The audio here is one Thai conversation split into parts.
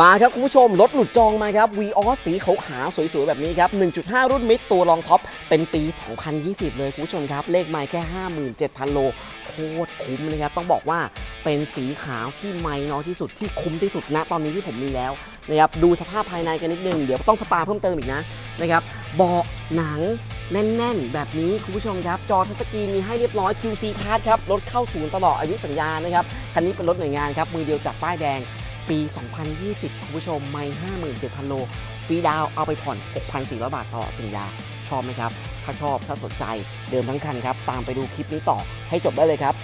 มาครับคุณผู้ชมรถหลุดจองมาครับ v ีออสสีขาวๆสวยๆ แบบนี้ครับ 1.5 รุ่นมิดตัวรองท็อป เป็นปี 2020 เลยคุณผู้ชมครับ เลขไมล์แค่ 57,000 โล โคตรคุ้มนะครับ ต้องบอกว่าเป็นสีขาวที่ไม่น้อยที่สุดที่คุ้มที่สุดณตอนนี้ที่ผมมีแล้วนะครับดูสภาพภายในกันนิดนึง เดี๋ยวต้องสปาเพิ่มเติมอีกนะนะครับเบาะหนังแน่น ๆ แบบนี้คุณผู้ชมครับ จอทัชสกรีนมีให้เรียบร้อย QC Card ครับรถเข้าศูนย์ตลอดอายุสัญญานะครับคันนี้เป็นรถหน่วยงานครับมือเดียวจากป้ายแดง ปี 2020 คุณผู้ชมไม่57,000 โลฟรีดาวเอาไปผ่อน 6,400 บาทต่อสัญญา ชอบไหมครับ ถ้าชอบถ้าสนใจเดิมทั้งคันครับ ตามไปดูคลิปนี้ต่อให้จบได้เลยครับ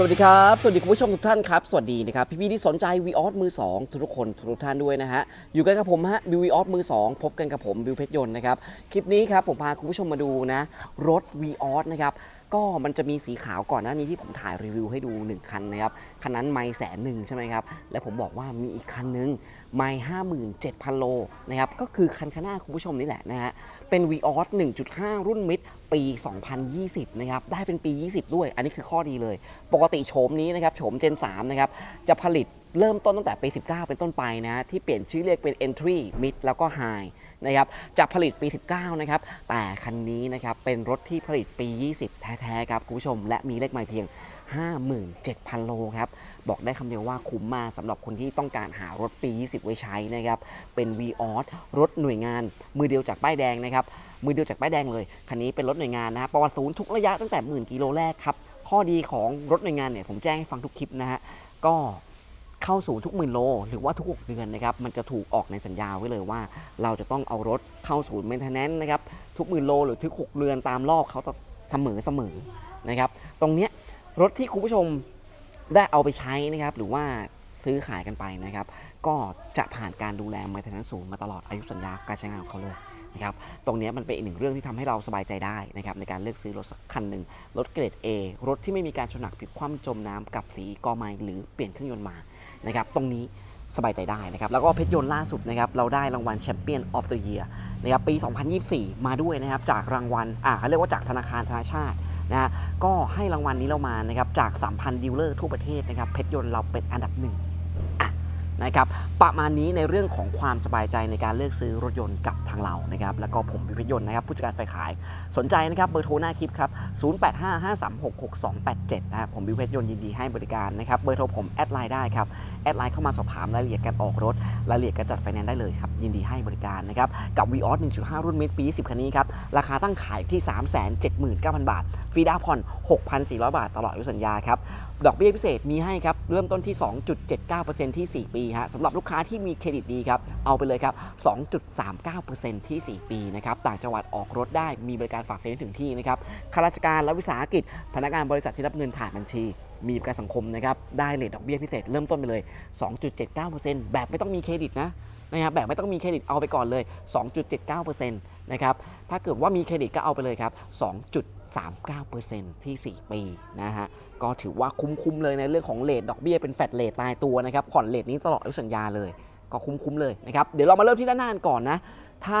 สวัสดีครับ สวัสดีคุณผู้ชมทุกท่านครับ สวัสดีนะครับ พี่ๆที่สนใจวีออสมือ 2 ทุกคนทุกท่านด้วยนะฮะ อยู่กันกับผมฮะบิววีออสมือ 2 พบกันกับผมบิวเพชรยนต์นะครับ คลิปนี้ครับผมพาคุณผู้ชมมาดูนะ รถวีออสนะครับ ก็มันจะมีสีขาวก่อนหน้านี้ที่ผมถ่ายรีวิวให้ดู 1 คันนะครับ คันนั้นไม่แสนหนึ่งใช่ไหมครับ และผมบอกว่ามีอีกคันนึง ไม่ห้าหมื่นเจ็ดพันโลนะครับก็คือคันข้างหน้าคุณผู้ชมนี่แหละนะฮะเป็น v ีออส1.5 รุ่นมิดปี 2020 นะครับ ได้เป็นปี 20 ด้วย อันนี้คือข้อดีเลย ปกติโฉมนี้นะครับ โฉม Gen 3 นะครับ จะผลิตเริ่มต้นตั้งแต่ปี 19 เป็นต้นไปนะ ที่เปลี่ยนชื่อเรียกเป็น Entry Mid แล้วก็ High นะครับ จะผลิตปี 19 นะครับ แต่คันนี้นะครับ เป็นรถที่ผลิตปี 20 แท้ ๆ ครับ คุณผู้ชม และมีเลขไมล์เพียง 57,000 โลครับ บอกได้คำเดียวว่าคุ้มมากสำหรับคนที่ต้องการหารถปี 20 ไว้ใช้นะครับเป็น v ีออสรถหน่วยงาน มือเดียวจากป้ายแดงนะครับมือเดียวจากป้ายแดงเลยคันนี้เป็นรถหน่วยงานนะฮะประวัติศูนย์ทุกระยะตั้งแต่หมื่นกิโลแรกครับข้อดีของรถหน่วยงานเนี่ยผมแจ้งให้ฟังทุกคลิปนะฮะก็เข้าศูนย์ทุกหมื่นโล หรือว่าทุก 6 เดือนนะครับมันจะถูกออกในสัญญาไว้เลยว่า เราจะต้องเอารถเข้าศูนย์เมนเทนแนนซ์นะครับทุกหมื่นโลหรือทุก 6 เดือนตามรอบเขาเสมอเสมอนะครับตรงเนี้ยรถที่คุณผู้ชม ได้เอาไปใช้นะครับหรือว่าซื้อขายกันไปนะครับ ก็จะผ่านการดูแลมาทางศูนย์มาตลอดอายุสัญญาการใช้งานของเขาเลยนะครับตรงนี้มันเป็นอีกหนึ่งเรื่องที่ทำให้เราสบายใจได้นะครับในการเลือกซื้อรถสักคันหนึ่งรถเกรด A รถที่ไม่มีการชนหนักพลิกคว่ำจมน้ำกับสีกอไม้หรือเปลี่ยนเครื่องยนต์มานะครับตรงนี้สบายใจได้นะครับแล้วก็เพชรยนต์ล่าสุดนะครับเราได้รางวัลแชมเปี้ยนออฟเดอะเยียร์นะครับปี 2024 มาด้วยนะครับจากรางวัลอ่าเขาเรียกว่าจากธนาคารธนาชาติ นะก็ให้รางวัลนี้เรามานะครับจาก 3,000ดีลเลอร์ทั่วประเทศนะครับเพชรยนต์เราเป็นอันดับหนึ่ง นะครับประมาณนี้ในเรื่องของความสบายใจในการเลือกซื้อรถยนต์กับทางเรานะครับแล้วก็ผมวิพยนต์นะครับผู้จัดการฝ่ายขายสนใจนะครับเบอร์โทรหน้าคลิปครับ 0855366287 นะครับผมวิพยนต์ยินดีให้บริการนะครับเบอร์โทรผมแอดไลน์ได้ครับแอดไลน์เข้ามาสอบถามรายละเอียดการออกรถรายละเอียดการจัดไฟแนนซ์ได้เลยครับยินดีให้บริการนะครับกับ v ีออส1.5 รุ่นมิดปี 10 คันนี้ครับราคาตั้งขายที่ 379,000 บาทฟรีดาวน์ผ่อน 6,400 บาท ตลอดอายุสัญญาครับดอกเบี้ยพิเศษมีให้ครับเริ่มต้นที่ 2.79%ที่ 4 ปีฮะสำหรับลูกค้าที่มีเครดิตดีครับ เอาไปเลยครับ 2.39%ที่ 4 ปีนะครับ ต่างจังหวัดออกรถได้ มีบริการฝากเซ็นถึงที่นะครับ ข้าราชการและวิสาหกิจ พนักงานบริษัทที่รับเงินผ่านบัญชี มีประกันสังคมนะครับ ได้เลทดอกเบี้ยพิเศษเริ่มต้นไปเลย 2.79%แบบไม่ต้องมีเครดิตนะนะครับแบบไม่ต้องมีเครดิตเอาไปก่อนเลย 2.79%นะครับ ถ้าเกิดว่ามีเครดิตก็เอาไปเลยครับ 39%ที่ 4 ปีนะฮะ ก็ถือว่าคุ้มๆเลยในเรื่องของเลทดอกเบี้ยเป็นแฟลตเลทตายตัวนะครับ ผ่อนเลทนี้ตลอดอายุสัญญาเลย ก็คุ้มๆเลยนะครับ เดี๋ยวเรามาเริ่มที่ด้านหน้ากันก่อนนะ ถ้า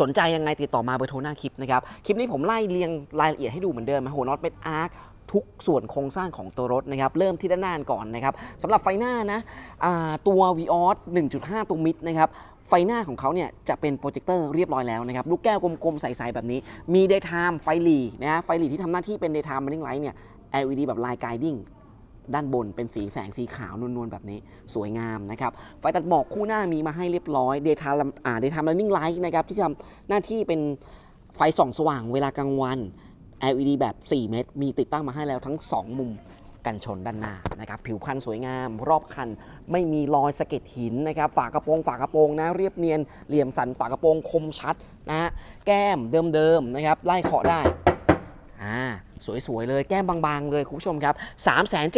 สนใจยังไงติดต่อมาเบอร์โทรหน้าคลิปนะครับ คลิปนี้ผมไล่เรียงรายละเอียดให้ดูเหมือนเดิมนะโหน็อตเป็นอาร์คทุกส่วนโครงสร้างของตัวรถนะครับ เริ่มที่ด้านหน้าก่อนนะครับสำหรับไฟหน้านะตัว v ีออส1.5 ตัวมิดนะครับ ไฟหน้าของเขาเนี่ยจะเป็นโปรเจคเตอร์เรียบร้อยแล้วนะครับ ลูกแก้วกลมๆ ใส ๆ แบบนี้ มี daytime ไฟหลีนะฮะไฟหลีที่ทำหน้าที่เป็น daytime running light เนี่ย LED แบบ line guiding ด้านบนเป็นสีแสงสีขาวนวลๆ แบบนี้สวยงามนะครับ ไฟตัดหมอกคู่หน้ามีมาให้เรียบร้อย daytime อ่า daytime running light นะครับ ที่ทำหน้าที่เป็นไฟส่องสว่างเวลากลางวัน LED แบบ 4 เมตร มีติดตั้งมาให้แล้วทั้ง 2 มุม กันชนด้านหน้านะครับผิวพรรณสวยงาม รอบคันไม่มีรอยสะเก็ดหินนะครับฝากระโปรงฝากระโปรงนะเรียบเนียนเหลี่ยมสันฝากระโปรงคมชัดนะฮะแก้มเดิมๆนะครับไล่เคาะได้อ่าสวย ๆ เลยแก้มบาง ๆ เลย คุณผู้ชมครับ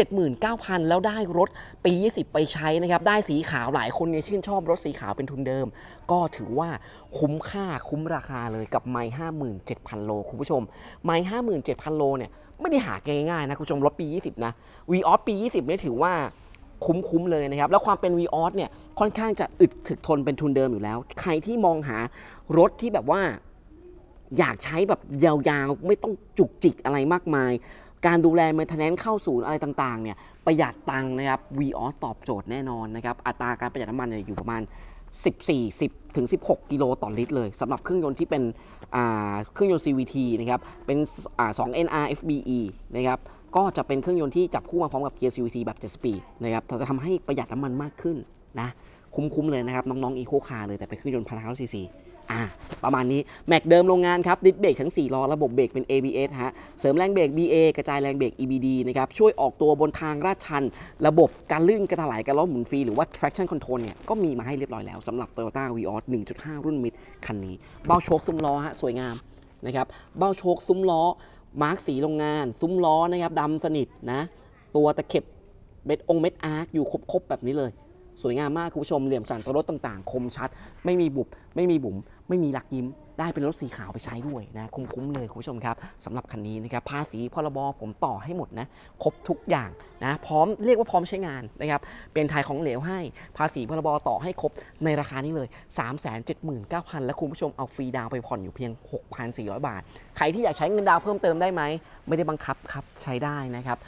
379,000 แล้วได้รถปี 20 ไปใช้นะครับ ได้สีขาวหลายคนเนี่ยชื่นชอบรถสีขาวเป็นทุนเดิม ก็ถือว่าคุ้มค่าคุ้มราคาเลยกับไมล์57,000 โล คุณผู้ชม ไมล์57,000 โลเนี่ย ไม่ได้หาง่ายๆนะคุณผู้ชมรถปี 20 นะ v ีออสปี 20เนี่ยถือว่าคุ้มๆเลยนะครับ แล้วความเป็น v ีออสเนี่ยค่อนข้างจะอึดถึกทนเป็นทุนเดิมอยู่แล้ว ใครที่มองหารถที่แบบว่าอยากใช้แบบยาวๆ ไม่ต้องจุกจิกอะไรมากมาย การดูแล m ม i n t e n a n c e เข้าศูนย์อะไรต่างๆเนี่ยประหยัดตังค์นะครับ v ีออตอบโจทย์แน่นอนนะครับ อัตราการประหยัดน้ำมันเนี่ยอยู่ประมาณ 14 10ถึง16 กิโลต่อลิตรเลยสำหรับเครื่องยนต์ที่เป็น เครื่องยนต์ CVT นะครับ เป็นอ่า2 NR FBE นะครับก็จะเป็นเครื่องยนต์ที่จับคู่มาพร้อมกับเกียร์ CVT แบบ7สปีดนะครับจะทำให้ประหยัดน้ำมันมากขึ้นนะ คุ้มๆเลยนะครับ น้องๆ Eco Car เลยแต่เป็นเครื่องยนต์พันห้าซีซี อ่าประมาณนี้ แม็กเดิมโรงงานครับดิสเบรกทั้ง 4 ล้อ ระบบเบรกเป็น ABS ฮะ เสริมแรงเบรก BA กระจายแรงเบรก EBD นะครับ ช่วยออกตัวบนทางลาดชัน ระบบการลื่นกระถลายการล้อหมุนฟรี หรือว่า traction control เนี่ย ก็มีมาให้เรียบร้อยแล้วสำหรับ Toyota Vios 1.5 รุ่นมิดคันนี้ เบ้าโชคซุ้มล้อฮะสวยงามนะครับเบ้าโชคซุ้มล้อมาร์กสีโรงงาน ซุ้มล้อนะครับดำสนิทนะตัวตะเข็บเม็ดองเม็ดอาร์คอยู่ครบๆแบบนี้เลย สวยงามมากคุณผู้ชมเหลี่ยมสันตัวรถต่างๆ คมชัด ไม่มีบุบไม่มีบุ๋ม ไม่มีหลักยิ้มได้เป็นรถสีขาวไปใช้ด้วยนะคุ้มๆเลยคุณผู้ชมครับสำหรับคันนี้นะครับภาษีพรบผมต่อให้หมดนะครบทุกอย่างนะพร้อมเรียกว่าพร้อมใช้งานนะครับเป็นไทยของเหลวให้ภาษีพรบต่อให้ครบในราคานี้เลย 3 7 9 0 0 0 และคุณผู้ชมเอาฟรีดาวไปผ่อนอยู่เพียง 6,400 บาท ใครที่อยากใช้เงินดาวเพิ่มเติมได้ไหมไม่ได้บังคับครับใช้ได้นะครับ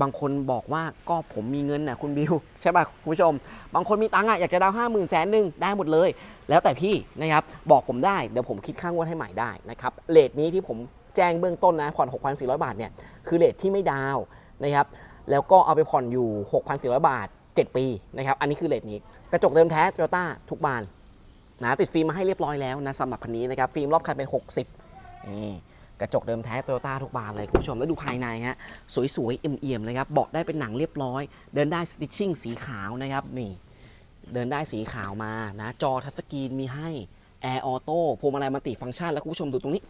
บางคนบอกว่าก็ผมมีเงินนะคุณบิว ใช่ป่ะคุณผู้ชม บางคนมีตังค์อะอยากจะดาวห้าหมื่นแสนหนึ่งได้หมดเลย แล้วแต่พี่นะครับบอกผมได้เดี๋ยวผมคิดค่างวดให้ใหม่ได้นะครับเลทนี้ที่ผมแจ้งเบื้องต้นนะผ่อน 6,400 บาทเนี่ยคือเลทที่ไม่ดาวนะครับแล้วก็เอาไปผ่อนอยู่ 6,400 บาท 7 ปีนะครับอันนี้คือเลทนี้ กระจกเดิมแท้โตโยต้าทุกบานนะติดฟิล์มมาให้เรียบร้อยแล้วนะสำหรับคันนี้นะครับฟิล์มรอบคันเป็น 60นี่ กระจกเดิมแท้โตโยต้าทุกบานเลยคุณผู้ชม แล้วดูภายในฮะ สวยๆ เอี่ยมๆเลยครับเบาะได้เป็นหนังเรียบร้อย เดินได้สติชชิ่งสีขาวนะครับนี่เดินได้สีขาวมานะจอทัชสกรีนมีให้แอร์ออโต้พวงมาลัยมัลติฟังก์ชันแล้วคุณผู้ชมดูตรงนี้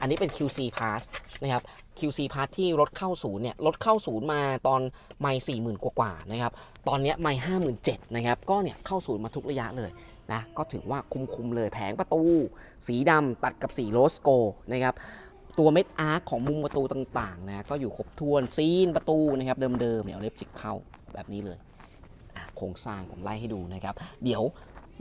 อันนี้เป็น QC Pass นะครับ QC Pass ที่รถเข้าศูนย์เนี่ยรถเข้าศูนย์มาตอนไม่สี่หมื่นกว่าๆนะครับตอนนี้ไม่ห้าหมื่นเจ็ดนะครับก็เนี่ยเข้าศูนย์มาทุกระยะเลยนะก็ถือว่าคุ้มๆเลยแผงประตู สีดำตัดกับสีโรสโกนะครับ ตัวเม็ดอาร์คของมุมประตูต่างๆนะก็อยู่ครบถ้วนซีนประตูนะครับเดิมๆเนี่ยเอาเล็บจิกเข้าแบบนี้เลยโครงสร้างผมไล่ให้ดูนะครับ เดี๋ยว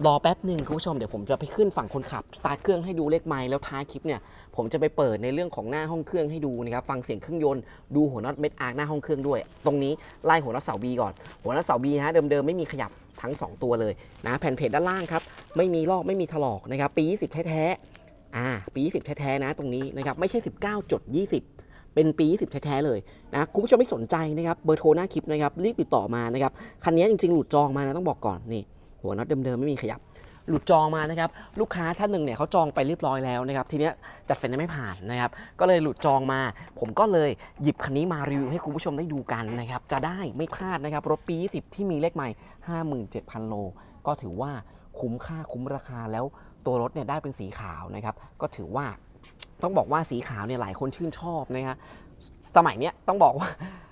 รอแป๊บหนึ่งคุณผู้ชมเดี๋ยวผมจะไปขึ้นฝั่งคนขับสตาร์ทเครื่องให้ดูเลขไมล์แล้วท้ายคลิปเนี่ยผมจะไปเปิดในเรื่องของหน้าห้องเครื่องให้ดูนะครับฟังเสียงเครื่องยนต์ดูหัวน็อตเม็ดอาร์คหน้าห้องเครื่องด้วย ตรงนี้ไล่หัวน็อตเสาบีก่อน หัวน็อตเสาบีฮะเดิมๆไม่มีขยับทั้งสองตัวเลยนะแผ่นเพจด้านล่างครับไม่มีลอกไม่มีถลอกนะครับปี20แท้ๆ อ่าปี 20 แท้ๆนะตรงนี้นะครับไม่ใช่ 19จด20 เป็นปี 20 แท้ๆเลยนะคุณผู้ชมไม่สนใจนะครับเบอร์โทรหน้าคลิปนะครับรีบติดต่อมานะครับคันนี้จริงๆ หลุดจองมานะต้องบอกก่อนนี่หัวน็อตเดิมๆไม่มีขยับหลุดจองมานะครับลูกค้าท่านหนึ่งเนี่ยเขาจองไปเรียบร้อยแล้วนะครับทีเนี้ยจัดไฟแนด์ไม่ผ่านนะครับก็เลยหลุดจองมา ผมก็เลยหยิบคันนี้มารีวิวให้คุณผู้ชมได้ดูกันนะครับจะได้ไม่พลาดนะครับรถปี 20 ที่มีเลขใหม่ 57,000 โล ก็ถือว่าคุ้มค่าคุ้มราคาแล้ว ตัวรถเนี่ยได้เป็นสีขาวนะครับก็ถือว่าต้องบอกว่าสีขาวเนี่ยหลายคนชื่นชอบนะฮะสมัยเนี้ยต้องบอกว่า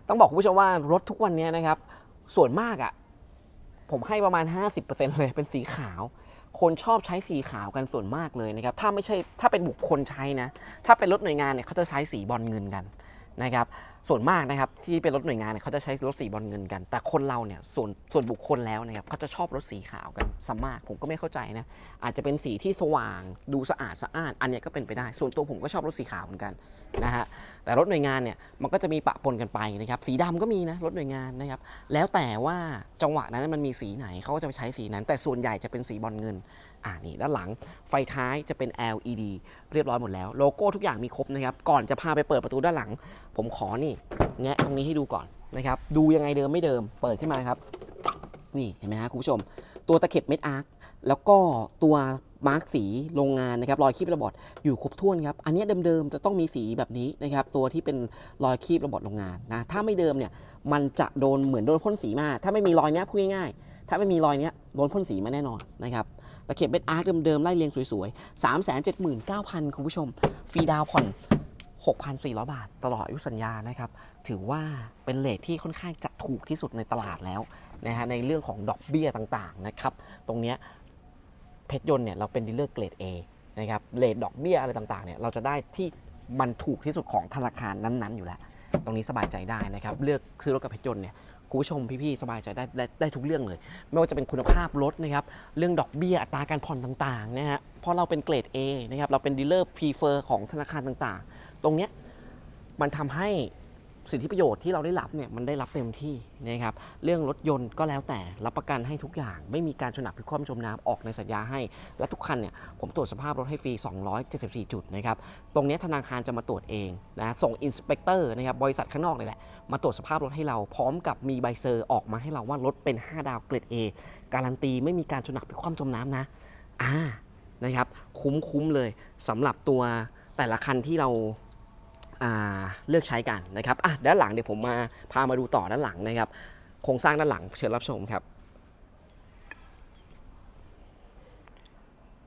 ต้องบอกคุณผู้ชมว่ารถทุกวันเนี้ยนะครับ ส่วนมากอะ่ะผมให้ประมาณ 50%เลยเป็นสีขาว คนชอบใช้สีขาวกันส่วนมากเลยนะครับ ถ้าไม่ใช่ถ้าเป็นบุคคลใช้นะ ถ้าเป็นรถหน่วยงานเนี่ยเขาจะใช้สีบอลเงินกัน นะครับส่วนมากนะครับที่เป็นรถหน่วยงานเนี่ยเขาจะใช้รถสีบอลเงินกัน แต่คนเราเนี่ยส่วนส่วนบุคคลแล้วนะครับเขาจะชอบรถสีขาวกันสมากผมก็ไม่เข้าใจนะอาจจะเป็นสีที่สว่างดูสะอาดสะอ้าน อันนี้ก็เป็นไปได้ ส่วนตัวผมก็ชอบรถสีขาวเหมือนกันนะฮะแต่รถหน่วยงานเนี่ยมันก็จะมีปะปนกันไปนะครับสีดำก็มีนะรถหน่วยงานนะครับแล้วแต่ว่าจังหวะนั้นมันมีสีไหนเขาก็จะไปใช้สีนั้น แต่ส่วนใหญ่จะเป็นสีบอลเงิน อ่านี่ด้านหลังไฟท้ายจะเป็น LED เรียบร้อยหมดแล้ว โลโก้ทุกอย่างมีครบนะครับ ก่อนจะพาไปเปิดประตูด้านหลัง ผมขอนี่แงะตรงนี้ให้ดูก่อนนะครับ ดูยังไงเดิมไม่เดิม เปิดขึ้นมาครับ นี่เห็นไหมฮะคุณผู้ชม ตัวตะเข็บเม็ดอาร์คแล้วก็ตัวมาร์กสีโรงงานนะครับรอยคีบระบอดอยู่ครบถ้วนครับ อันนี้เดิมๆจะต้องมีสีแบบนี้นะครับตัวที่เป็นรอยคีบระบอดโรงงานนะถ้าไม่เดิมเนี่ยมันจะโดนเหมือนโดนพ่นสีมา ถ้าไม่มีรอยเนี้ยพูดง่ายๆถ้าไม่มีรอยเนี้ยโดนพ่นสีมาแน่นอนนะครับ ตะเข็บเม็ดอาร์คเดิมๆไล่เรียงสวยๆ 3 7 9 0 0 0 คุณผู้ชม ฟรีดาวน์ผ่อน 6,400 บาท ตลอดอายุสัญญานะครับ ถือว่าเป็นเลทที่ค่อนข้างจะถูกที่สุดในตลาดแล้วนะฮะในเรื่องของดอกเบี้ยต่างๆนะครับ ตรงนี้เพชรยนต์เนี่ยเราเป็นดีลเลอร์เกรด A นะครับเลทดอกเบี้ยอะไรต่างๆเนี่ยเราจะได้ที่มันถูกที่สุดของธนาคารนั้นๆ อยู่แล้ว ตรงนี้สบายใจได้นะครับ เลือกซื้อรถกับเพชรยนต์เนี่ย คุณผู้ชมพี่ๆสบายใจได้ได้ได้ทุกเรื่องเลย ไม่ว่าจะเป็นคุณภาพรถนะครับเรื่องดอกเบี้ยอัตราการผ่อนต่างๆนะฮะเพราะเราเป็นเกรด A นะครับเราเป็นดีลเลอร์พรีเฟอร์ของธนาคารต่างๆ ตรงเนี้ยมันทำให้ สิทธิประโยชน์ที่เราได้รับเนี่ยมันได้รับเต็มที่นะครับเรื่องรถยนต์ก็แล้วแต่รับประกันให้ทุกอย่าง ไม่มีการชนหนักพิคว่ำจมน้ำออกในสัญญาให้ และทุกคันเนี่ยผมตรวจสภาพรถให้ฟรี 274 จุดนะครับตรงนี้ธนาคารจะมาตรวจเองนะส่งอินสเปกเตอร์นะครับบริษัทข้างนอกนี่แหละมาตรวจสภาพรถให้เราพร้อมกับมีใบเซอร์ออกมาให้เราว่ารถเป็น 5 ดาวเกรด A การันตีไม่มีการชนหนักพิคว่ำจมน้ำนะอ่านะครับคุ้มคุ้มเลยสำหรับตัวแต่ละคันที่เรา เลือกใช้กันนะครับอะด้านหลังเดี๋ยวผมมาพามาดูต่อด้านหลังนะครับ โครงสร้างด้านหลังเชิญรับชมครับ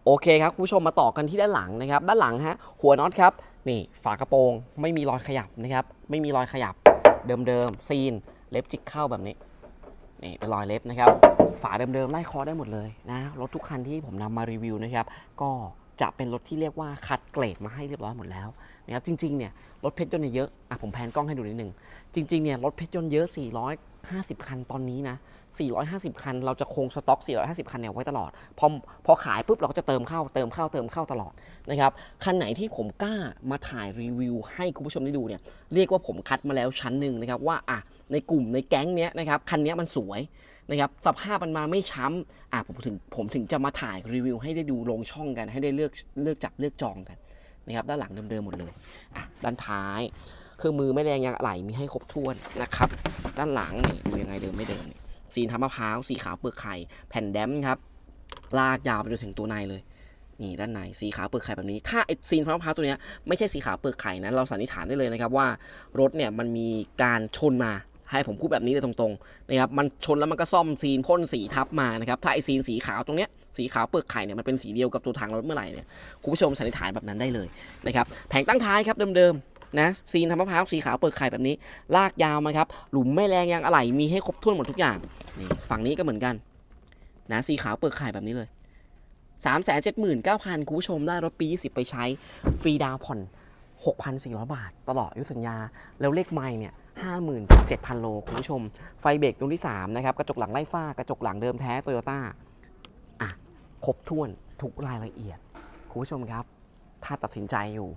โอเคครับคุณผู้ชมมาต่อกันที่ด้านหลังนะครับ ด้านหลังฮะหัวน็อตครับนี่ฝากระโปรงไม่มีรอยขยับนะครับ ไม่มีรอยขยับเดิมๆซีนเล็บจิกเข้าแบบนี้นี่เป็นรอยเล็บนะครับ ฝาเดิมๆไล่คอได้หมดเลยนะรถทุกคันที่ผมนำมารีวิวนะครับ ก็จะเป็นรถที่เรียกว่าคัดเกรดมาให้เรียบร้อยหมดแล้ว นะครับจริงๆเนี่ยรถเพชรยนต์เยอะอะผมแพนกล้องให้ดูนิดนึง จริงๆเนี่ยรถเพชรยนต์เยอะ 450 คันตอนนี้นะ 450 คัน เราจะคงสต็อก 450 คันเนี่ยไว้ตลอด พอพอขายปุ๊บเราก็จะเติมเข้าเติมเข้าเติมเข้าตลอดนะครับคันไหนที่ผมกล้ามาถ่ายรีวิวให้คุณผู้ชมได้ดูเนี่ยเรียกว่าผมคัดมาแล้วชั้นหนึ่งนะครับว่าอะในกลุ่มในแก๊งเนี้ยนะครับคันเนี้ยมันสวยนะครับสภาพมันมาไม่ช้ำอะผมถึงผมถึงจะมาถ่ายรีวิวให้ได้ดูลงช่องกันให้ได้เลือกเลือกจับเลือกจองกัน นะครับด้านหลังเดิมๆหมดเลยอะด้านท้ายเครื่องมือไม่แรงยางอะไหล่มีให้ครบถ้วนนะครับ ด้านหลังนี่ดูยังไงเดิมไม่เดิมนี่สีทำมะพร้าวสีขาวเปลือกไข่แผ่นแดมครับลากยาวไปจนถึงตัวในเลยนี่ด้านในสีขาวเปลือกไข่แบบนี้ ถ้าไอซีนทำมะพร้าวตัวเนี้ยไม่ใช่สีขาวเปลือกไข่นะเราสันนิษฐานได้เลยนะครับว่ารถเนี่ยมันมีการชนมาให้ผมพูดแบบนี้เลยตรงๆนะครับมันชนแล้วมันก็ซ่อมซีนพ่นสีทับมานะครับถ้าไอซีนสีขาวตรงเนี้ย สีขาวเปลือกไข่เนี่ยมันเป็นสีเดียวกับตัวถังรถเมื่อไหร่เนี่ยคุณผู้ชมสันนิษฐานแบบนั้นได้เลยนะครับแผงตั้งท้ายครับเดิมๆนะซีนทำมะพร้าวสีขาวเปลือกไข่แบบนี้ ลากยาวมาครับหลุมไม่แรงยางอะไหล่มีให้ครบถ้วนหมดทุกอย่างนี่ฝั่งนี้ก็เหมือนกันนะสีขาวเปลือกไข่แบบนี้เลย3 7 9 0 0 0คุณผู้ชมได้รถปี 20 ไปใช้ฟรีดาวผ่อน 6,400 บาท ตลอดอายุสัญญา แล้วเลขไม่เนี่ย57,000 โล คุณผู้ชม ไฟเบรกตรงที่ 3 นะครับ กระจกหลังไล่ฟ้ากระจกหลังเดิมแท้โตโยต้า ครบถ้วนทุกรายละเอียด คุณผู้ชมครับ ถ้าตัดสินใจอยู่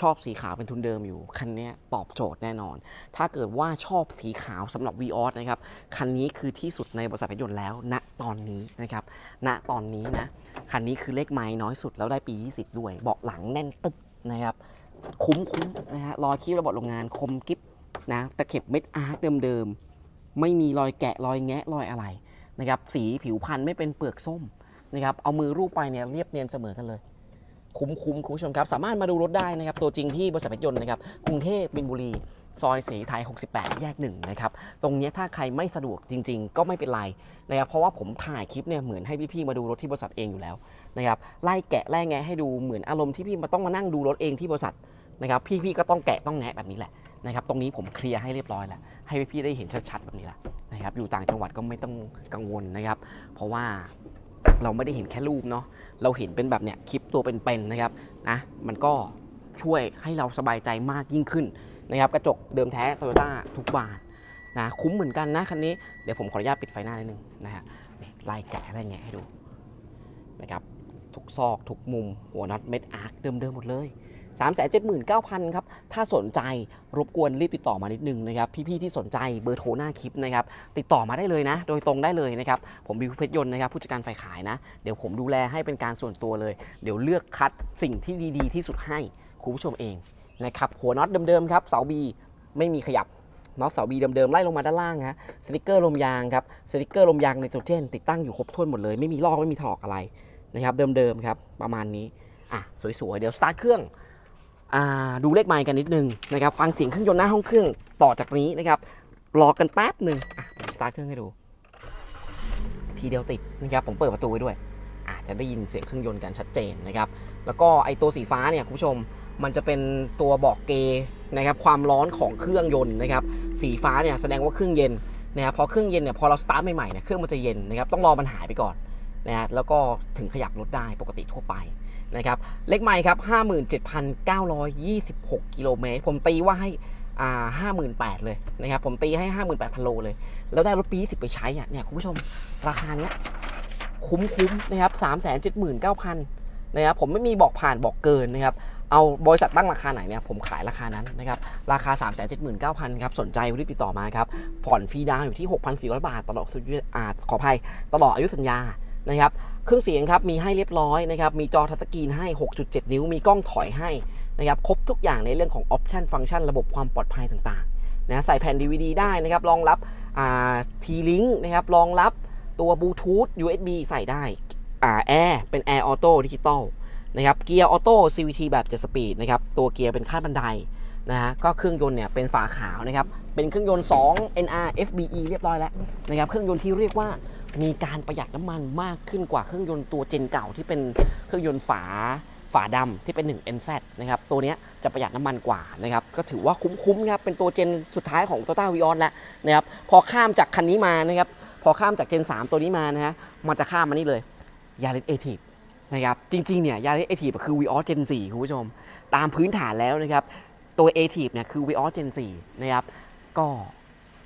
ชอบสีขาวเป็นทุนเดิมอยู่ คันนี้ตอบโจทย์แน่นอน ถ้าเกิดว่าชอบสีขาวสำหรับ v ีออสนะครับ คันนี้คือที่สุดในบริษัทรถยนต์แล้ว ณตอนนี้นะครับ ณตอนนี้นะ คันนี้คือเลขไม้น้อยสุดแล้วได้ปี 20 ด้วย เบาะหลังแน่นตึ๊บนะครับ คุ้มคุ้มนะฮะรอยคีบระบบโรงงานคมกิฟนะตะเข็บเม็ดอาร์คเดิมๆไม่มีรอยแกะรอยแงะรอยอะไรนะครับสีผิวพันธุ์ไม่เป็นเปลือกส้ม นะครับเอามือรูปไปเนี่ยเรียบเนียนเสมอกันเลยคุ้มคุ้มคุณผู้ชมครับ สามารถมาดูรถได้นะครับ ตัวจริงที่บริษัทรถยนต์นะครับกรุงเทพบินบุรี ซอยศรีไทย 68 แยกหนึ่งนะครับ ตรงนี้ถ้าใครไม่สะดวกจริง ๆ ก็ไม่เป็นไรนะครับเพราะว่าผมถ่ายคลิปเนี่ยเหมือนให้พี่ๆมาดูรถที่บริษัทเองอยู่แล้วนะครับไล่แกะไล่แงะให้ดูเหมือนอารมณ์ที่พี่มาต้องมานั่งดูรถเองที่บริษัทนะครับพี่ๆก็ต้องแกะต้องแงะแบบนี้แหละนะครับตรงนี้ผมเคลียร์ให้เรียบร้อยแล้ว ให้พี่ๆได้เห็นชัดๆแบบนี้แหละนะครับอยู่ต่างจังหวัดก็ไม่ต้องกังวลนะครับ เพราะว่า เราไม่ได้เห็นแค่รูปเนาะเราเห็นเป็นแบบเนี้ยคลิปตัวเป็นๆนะครับนะมันก็ช่วยให้เราสบายใจมากยิ่งขึ้นนะครับกระจกเดิมแท้โตโยต้าทุกบานนะคุ้มเหมือนกันนะคันนี้เดี๋ยวผมขออนุญาตปิดไฟหน้านิดนึงนะฮะนี่ไล่แกะไล่แงะให้ดูนะครับทุกซอกทุกมุมหัวน็อตเม็ดอาร์คเดิมๆหมดเลย 3 7 9 0 0 0 ครับ ถ้าสนใจรบกวนรีบติดต่อมานิดนึงนะครับ พี่ๆที่สนใจเบอร์โทรหน้าคลิปนะครับ ติดต่อมาได้เลยนะ โดยตรงได้เลยนะครับ ผมบิวเพชรยนต์นะครับ ผู้จัดการฝ่ายขายนะ เดี๋ยวผมดูแลให้เป็นการส่วนตัวเลย เดี๋ยวเลือกคัดสิ่งที่ดีๆ ที่สุดให้คุณผู้ชมเองนะครับ หัวน็อตเดิมๆครับ เสาบีไม่มีขยับน็อตเสาบีเดิมๆไล่ลงมาด้านล่างฮะ สติกเกอร์ลมยางครับ สติกเกอร์ลมยางไนโตรเจนติดตั้งอยู่ครบถ้วนหมดเลย ไม่มีลอกไม่มีถลอกอะไรนะครับ เดิมๆครับ ประมาณนี้ อะ สวยๆ เดี๋ยวสตาร์ทเครื่อง ดูเลขไมค์กันนิดนึงนะครับฟังเสียงเครื่องยนต์หน้าห้องเครื่องต่อจากนี้นะครับรอกันแป๊บหนึ่งผมสตาร์ทเครื่องให้ดู ทีเดียวติดนะครับผมเปิดประตูไว้ด้วยอาจจะได้ยินเสียงเครื่องยนต์กันชัดเจนนะครับแล้วก็ไอตัวสีฟ้าเนี่ยคุณผู้ชมมันจะเป็นตัวบอกเกนะครับความร้อนของเครื่องยนต์นะครับสีฟ้าเนี่ยแสดงว่าเครื่องเย็นนะครับพอเครื่องเย็นเนี่ยพอเราสตาร์ทใหม่ๆเนี่ยเครื่องมันจะเย็นนะครับต้องรอมันหายไปก่อนนะฮะแล้วก็ถึงขยับรถได้ปกติทั่วไป นะครับเลขไมค์ครับ 57,926 กิโลเมตร ผมตีว่าให้อ่าห้าหมื่นแปดเลยนะครับผมตีให้ห้าหมื่นแปดพันโลเลย แล้วได้รถปีสิบไปใช้อะเนี่ยคุณผู้ชมราคาเนี้ยคุ้มคุ้มนะครับสามแสนเจ็ดหมื่นเก้าพันนะครับผมไม่มีบอกผ่านบอกเกินนะครับเอาบริษัทตั้งราคาไหนเนี่ยผมขายราคานั้นนะครับราคา 3 7 9 0 0 0ครับสนใจรีบติดต่อมาครับผ่อนฟรีดาวอยู่ที่ 6,400 บาทตลอดสุดอาขออภัยตลอดอายุสัญญา นะครับเครื่องเสียงครับมีให้เรียบร้อยนะครับมีจอทัชสกรีนให้ 6.7 นิ้ว มีกล้องถอยให้นะครับครบทุกอย่างในเรื่องของออปชันฟังก์ชันระบบความปลอดภัยต่างๆนะใส่แผ่น DVD ได้นะครับรองรับทีลิงนะครับรองรับตัวบลูทูธ USB ใส่ได้อ่าแอร์เป็นแอร์ออโต้ดิจิตอลนะครับเกียร์ออโต้ CVT แบบ7สปีดนะครับตัวเกียร์เป็นคาดบันไดนะฮะก็เครื่องยนต์เนี่ยเป็นฝาขาวนะครับเป็นเครื่องยนต์ 2 NR FBE เรียบร้อยแล้วนะครับเครื่องยนต์ที่เรียกว่า มีการประหยัดน้ำมันมากขึ้นกว่าเครื่องยนต์ตัวเจนเก่าที่เป็นเครื่องยนต์ฝาฝาดำที่เป็น 1 NZ นะครับ ตัวเนี้ยจะประหยัดน้ำมันกว่านะครับ ก็ถือว่าคุ้มๆครับ เป็นตัวเจนสุดท้ายของ Toyota Vios แล้วนะครับ พอข้ามจากคันนี้มานะครับ พอข้ามจากเจน 3 ตัวนี้มานะฮะ มันจะข้ามมานี่เลย Yaris a t i v นะครับ จริงๆเนี่ยยาริสเอทีฟคือ v ีออสเจน4คุณผู้ชม ตามพื้นฐานแล้วนะครับ ตัว a t i v เนี่ยคือ v ีออสเจน4นะครับ ก็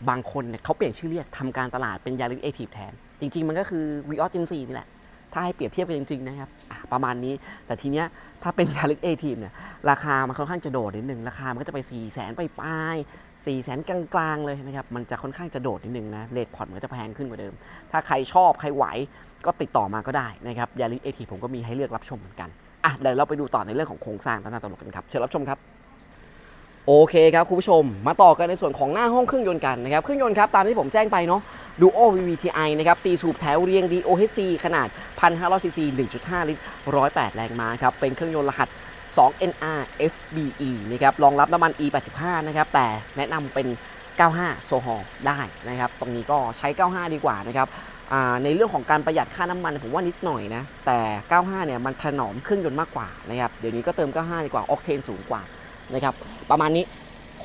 บางคนเนี่ยเขาเปลี่ยนชื่อเรียกทำการตลาดเป็นยาริสเอทีฟแทน จริง ๆ มันก็คือ v ีออสเจน4นี่แหละ ถ้าให้เปรียบเทียบกันจริง ๆ นะครับประมาณนี้ แต่ทีเนี้ยถ้าเป็นยาริสเอทีฟเนี่ยราคามันค่อนข้างจะโดดนิดนึง ราคามันก็จะไป4 0 0 0 0 0ไปปลาย4 0 0 0 0 0กลางๆเลยนะครับ มันจะค่อนข้างจะโดดนิดนึงนะเลทผ่อนมันก็จะแพงขึ้นกว่าเดิม ถ้าใครชอบใครไหวก็ติดต่อมาก็ได้นะครับยาริสเอทีผมก็มีให้เลือกรับชมเหมือนกันอะเดี๋ยวเราไปดูต่อในเรื่องของโครงสร้างด้านหน้าตำรวจกันครับเชิญรับชมครับโอเคครับคุณผู้ชม มาต่อกันในส่วนของหน้าห้องเครื่องยนต์กันนะครับเครื่องยนต์ครับตามที่ผมแจ้งไปเนาะ Duo VVTi นะครับ4สูบแถวเรียง DOHC ขนาด 1,500 cc 1.5 ลิตร 108 แรงม้าครับ เป็นเครื่องยนต์รหัส 2NR FBE นะครับ รองรับน้ำมัน E85 นะครับ แต่แนะนำเป็น 95 โซฮอลได้นะครับ ตรงนี้ก็ใช้ 95 ดีกว่านะครับในเรื่องของการประหยัดค่าน้ำมันผมว่านิดหน่อยนะ แต่ 95 เนี่ยมันถนอมเครื่องยนต์มากกว่านะครับ เดี๋ยวนี้ก็เติม 95 ดีกว่า ออกเทนสูงกว่านะครับ ประมาณนี้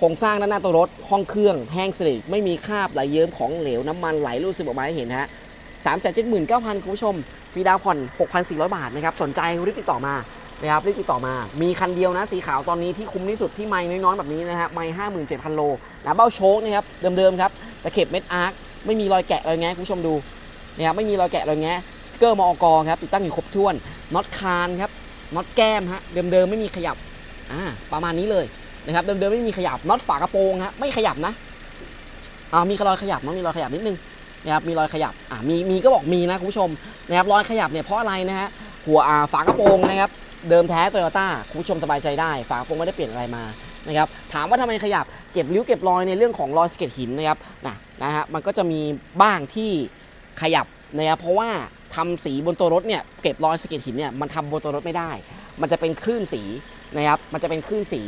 โครงสร้างด้านหน้าตัวรถ ห้องเครื่องแห้งสนิทไม่มีคราบไหลเยิ้มของเหลวน้ำมันไหลรูดซึมออกมาให้เห็นนะฮะ3 7 9 0 0 0คุณผู้ชมฟรีดาวน์ผ่อน6,400บาทนะครับสนใจรีบติดต่อมานะครับรีบติดต่อมา มีคันเดียวนะสีขาวตอนนี้ที่คุ้มที่สุดที่ไม่น้อยๆแบบนี้นะฮะไม่57,000โลนะเบ้าโชคนะครับเดิมๆครับตะเข็บเม็ดอาร์คไม่มีรอยแกะรอยแงะคุณผู้ชมดูนะครับไม่มีรอยแกะรอยแงะสติ๊กเกอร์มอกครับติดตั้งอยู่ครบถ้วนน็อตคานครับน็อตแก้มฮะเดิมๆไม่มีขยับอ่าประมาณนี้เลย นะครับเดิมๆไม่มีขยับน็อตฝากระโปรงฮะไม่ขยับนะอ่ามีรอยขยับมั้งมีรอยขยับนิดนึงนะครับมีรอยขยับอ่ามีมีก็บอกมีนะคุณผู้ชมนะครับรอยขยับเนี่ยเพราะอะไรนะฮะหัวอ่าฝากระโปรงนะครับเดิมแท้โตโยต้าคุณผู้ชมสบายใจได้ ฝากระโปรงไม่ได้เปลี่ยนอะไรมานะครับถามว่าทำไมขยับเก็บริ้วเก็บรอยในเรื่องของรอยสเก็ตหินนะครับนะนะฮะมันก็จะมีบ้างที่ขยับนะครับเพราะว่าทำสีบนตัวรถเนี่ยเก็บรอยสเก็ตหินเนี่ยมันทำบนตัวรถไม่ได้ มันจะเป็นคลื่นสีนะครับมันจะเป็นคลื่นสี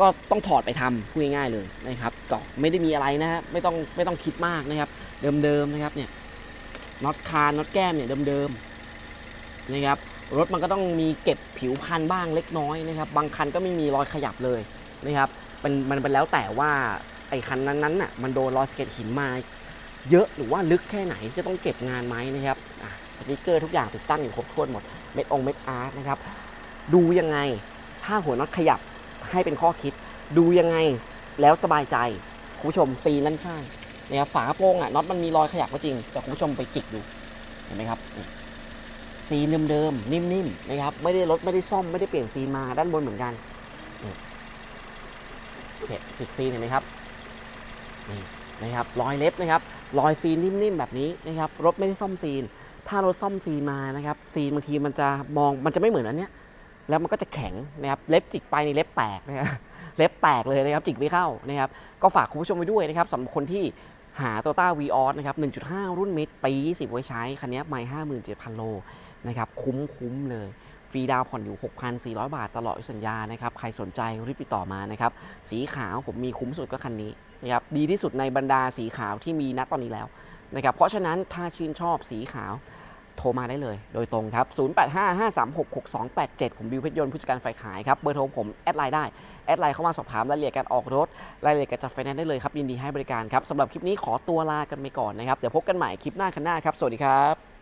ก็ต้องถอดไปทำพูดง่ายๆเลยนะครับก็ไม่ได้มีอะไรนะฮะไม่ต้องไม่ต้องคิดมากนะครับ เดิมๆนะครับเนี่ยน็อตคานน็อตแก้มเนี่ยเดิมๆนะครับรถมันก็ต้องมีเก็บผิวพันบ้างเล็กน้อยนะครับ บางคันก็ไม่มีรอยขยับเลยนะครับเป็นมันเป็นแล้วแต่ว่าไอ้คันนั้นๆน่ะมันโดนรอยสะเก็ตหินมาเยอะหรือว่าลึกแค่ไหนจะต้องเก็บงานไหมนะครับอะสติกเกอร์ทุกอย่างติดตั้งอยู่ครบถ้วนหมดเม็ดองเม็ดอาร์ตนะครับดูยังไงถ้าหัวน็อตขยับ ให้เป็นข้อคิด ดูยังไงแล้วสบายใจคุณผู้ชมซีนด้านข้างนะครับฝากระโปรงอะน็อตมันมีรอยขยับก็จริง แต่คุณผู้ชมไปจิกดูเห็นไหมครับซีนเดิมๆนิ่มๆนะครับไม่ได้ลดไม่ได้ซ่อมไม่ได้เปลี่ยนซีนมาด้านบนเหมือนกันนี่เนี่ยจิกซีนเห็นไหมครับนี่นะครับรอยเล็บนะครับรอยซีนนิ่มๆแบบนี้นะครับรถไม่ได้ซ่อมซีน ถ้ารถซ่อมซีนมานะครับซีนบางทีมันจะมองมันจะไม่เหมือนอันเนี้ย แล้วมันก็จะแข็งนะครับเล็บจิกไปในเล็บแตกนะครับเล็บแตกเลยนะครับจิกไม่เข้านะครับก็ฝากคุณผู้ชมไว้ด้วยนะครับสำหรับคนที่หา t o ต้าวีออสนะครับ 1.5 รุ่นมิดปี 20 ไว้ใช้ คันนี้ไม่57,000 โลนะครับ คุ้มคุ้มเลย ฟรีดาวผ่อนอยู่ 6,400 บาทตลอดสัญญานะครับ ใครสนใจรีบติดต่อมานะครับ สีขาวผมมีคุ้มสุดก็คันนี้นะครับ ดีที่สุดในบรรดาสีขาวที่มีณตอนนี้แล้วนะครับ เพราะฉะนั้นถ้าชื่นชอบสีขาว โทรมาได้เลย โดยตรงครับ 0855366287 ผมบิวเพชรยนต์ผู้จัดการฝ่ายขายครับ เบอร์โทรผมแอดไลน์ได้ แอดไลน์เข้ามาสอบถามรายละเอียดการออกรถ รายละเอียดการจัดไฟแนนซ์ได้เลยครับ ยินดีให้บริการครับสำหรับคลิปนี้ขอตัวลากันไปก่อนนะครับ เดี๋ยวพบกันใหม่คลิปหน้าคันหน้าครับ สวัสดีครับ